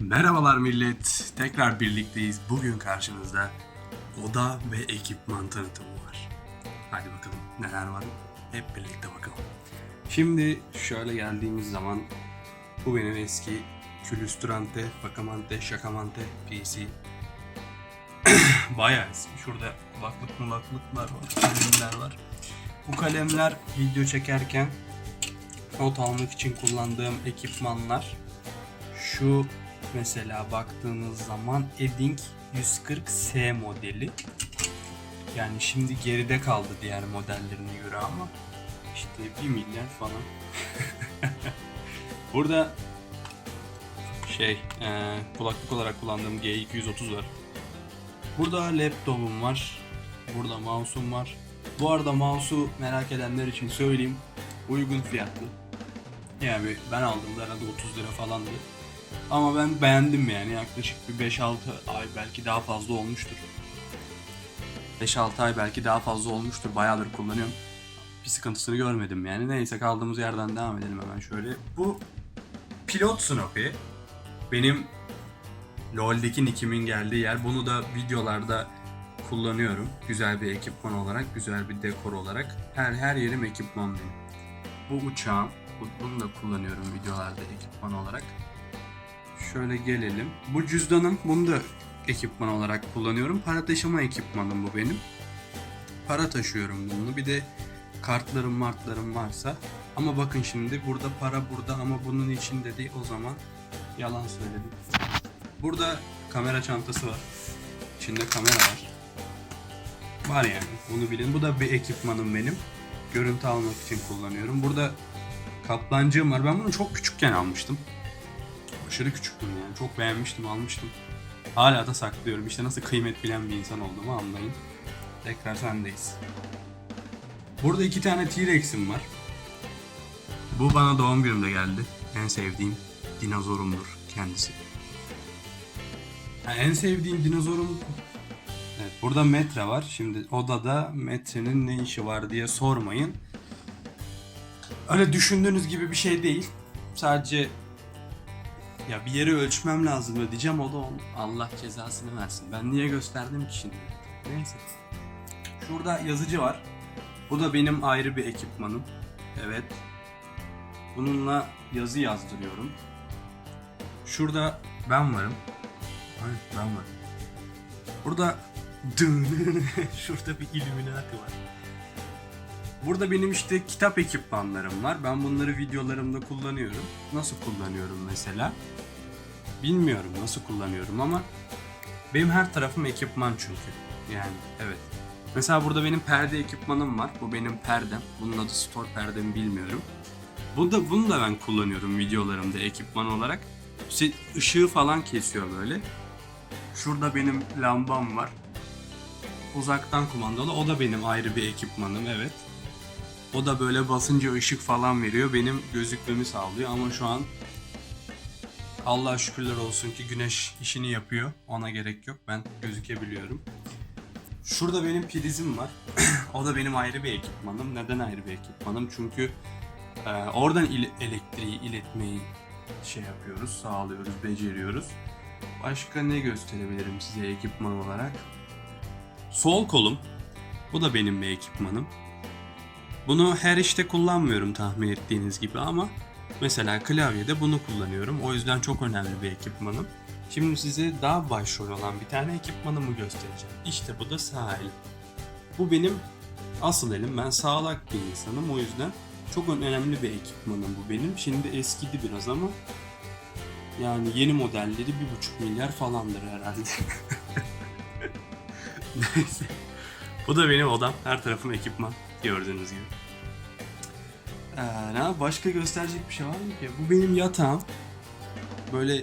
Merhabalar millet. Tekrar birlikteyiz. Bugün karşınızda oda ve ekipman tanıtımı var. Hadi bakalım neler var. Hep birlikte bakalım. Şimdi şöyle geldiğimiz zaman bu benim eski Külüstrante, Bakamante, Şakamante PC. Bayağı eski. Şurada kulaklık mulaklıklar var, kalemler var. Bu kalemler video çekerken not almak için kullandığım ekipmanlar. Şu mesela baktığınız zaman Edding 140S modeli. Yani şimdi geride kaldı diğer modellerine göre ama işte 1 milyar falan. Burada şey e, kulaklık olarak kullandığım G230 var. Burada laptopum var. Burada mouse'um var. Bu arada mouse'u merak edenler için söyleyeyim. Uygun fiyatlı. Yani ben aldığımda herhalde 30 lira falandı. Ama ben beğendim yani yaklaşık bir 5-6 ay belki daha fazla olmuştur. 5-6 ay belki daha fazla olmuştur. Bayağıdır kullanıyorum. Bir sıkıntısını görmedim yani. Neyse kaldığımız yerden devam edelim hemen şöyle. Bu pilot Snoopy. Benim LoL'deki nickimin geldiği yer. Bunu da videolarda kullanıyorum. Güzel bir ekipman olarak, güzel bir dekor olarak. Her her yerim ekipman benim. Bu uçağım. Bu- Bunu da kullanıyorum videolarda ekipman olarak. Şöyle gelelim. Bu cüzdanım. Bunu da ekipman olarak kullanıyorum. Para taşıma ekipmanım bu benim. Para taşıyorum bunu. Bir de kartlarım martlarım varsa. Ama bakın şimdi burada para burada ama bunun içinde değil o zaman yalan söyledim. Burada kamera çantası var. İçinde kamera var. Var yani bunu bilin. Bu da bir ekipmanım benim. Görüntü almak için kullanıyorum. Burada kaplancığım var. Ben bunu çok küçükken almıştım. Aşırı küçüktüm yani. Çok beğenmiştim, almıştım. Hala da saklıyorum. İşte nasıl kıymet bilen bir insan olduğumu anlayın. Tekrar sendeyiz. Burada iki tane T-Rex'im var. Bu bana doğum günümde geldi. En sevdiğim dinozorumdur kendisi. Ha, en sevdiğim dinozorum... Evet, burada metre var. Şimdi odada metrenin ne işi var diye sormayın. Öyle düşündüğünüz gibi bir şey değil. Sadece ya bir yeri ölçmem lazım diyeceğim o da on- Allah cezasını versin. Ben niye gösterdim ki şimdi? Neyse. Şurada yazıcı var. Bu da benim ayrı bir ekipmanım. Evet. Bununla yazı yazdırıyorum. Şurada ben varım. Ay, ben varım. Burada şurada bir Illuminati var. Burada benim işte kitap ekipmanlarım var. Ben bunları videolarımda kullanıyorum. Nasıl kullanıyorum mesela? Bilmiyorum nasıl kullanıyorum ama benim her tarafım ekipman çünkü. Yani evet. Mesela burada benim perde ekipmanım var. Bu benim perdem. Bunun adı store perdem bilmiyorum. Bunu da, bunu da ben kullanıyorum videolarımda ekipman olarak. İşte ışığı falan kesiyor böyle. Şurada benim lambam var. Uzaktan kumandalı. O da benim ayrı bir ekipmanım evet. O da böyle basınca ışık falan veriyor. Benim gözükmemi sağlıyor ama şu an Allah şükürler olsun ki güneş işini yapıyor. Ona gerek yok. Ben gözükebiliyorum. Şurada benim prizim var. o da benim ayrı bir ekipmanım. Neden ayrı bir ekipmanım? Çünkü e, oradan il- elektriği iletmeyi şey yapıyoruz, sağlıyoruz, beceriyoruz. Başka ne gösterebilirim size ekipman olarak? Sol kolum. Bu da benim bir ekipmanım. Bunu her işte kullanmıyorum tahmin ettiğiniz gibi ama mesela klavyede bunu kullanıyorum. O yüzden çok önemli bir ekipmanım. Şimdi size daha başrol olan bir tane ekipmanımı göstereceğim. İşte bu da sağ elim. Bu benim asıl elim. Ben sağlak bir insanım o yüzden çok önemli bir ekipmanım bu benim. Şimdi eskidi biraz ama yani yeni modelleri bir buçuk milyar falandır herhalde. Neyse. Bu da benim odam. Her tarafım ekipman. Gördüğünüz gibi. Ee, başka gösterecek bir şey var mı ki? Bu benim yatağım. Böyle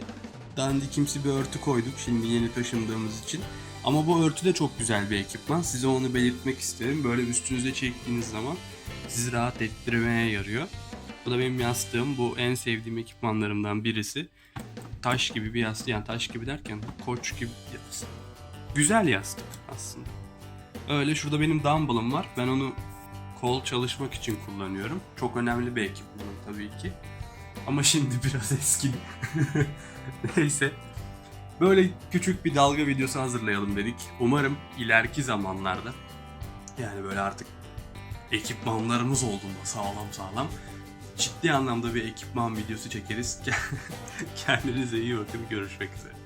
dandikimsi bir örtü koyduk şimdi yeni taşındığımız için. Ama bu örtü de çok güzel bir ekipman. Size onu belirtmek isterim. Böyle üstünüze çektiğiniz zaman sizi rahat ettirmeye yarıyor. Bu da benim yastığım. Bu en sevdiğim ekipmanlarımdan birisi. Taş gibi bir yastık. Yani taş gibi derken koç gibi bir yastık. Güzel yastık aslında. Öyle şurada benim dumbbellım var. Ben onu kol çalışmak için kullanıyorum. Çok önemli bir ekipmanım tabii ki. Ama şimdi biraz eski. Neyse. Böyle küçük bir dalga videosu hazırlayalım dedik. Umarım ileriki zamanlarda yani böyle artık ekipmanlarımız olduğunda sağlam sağlam ciddi anlamda bir ekipman videosu çekeriz. Kendinize iyi bakın. Görüşmek üzere.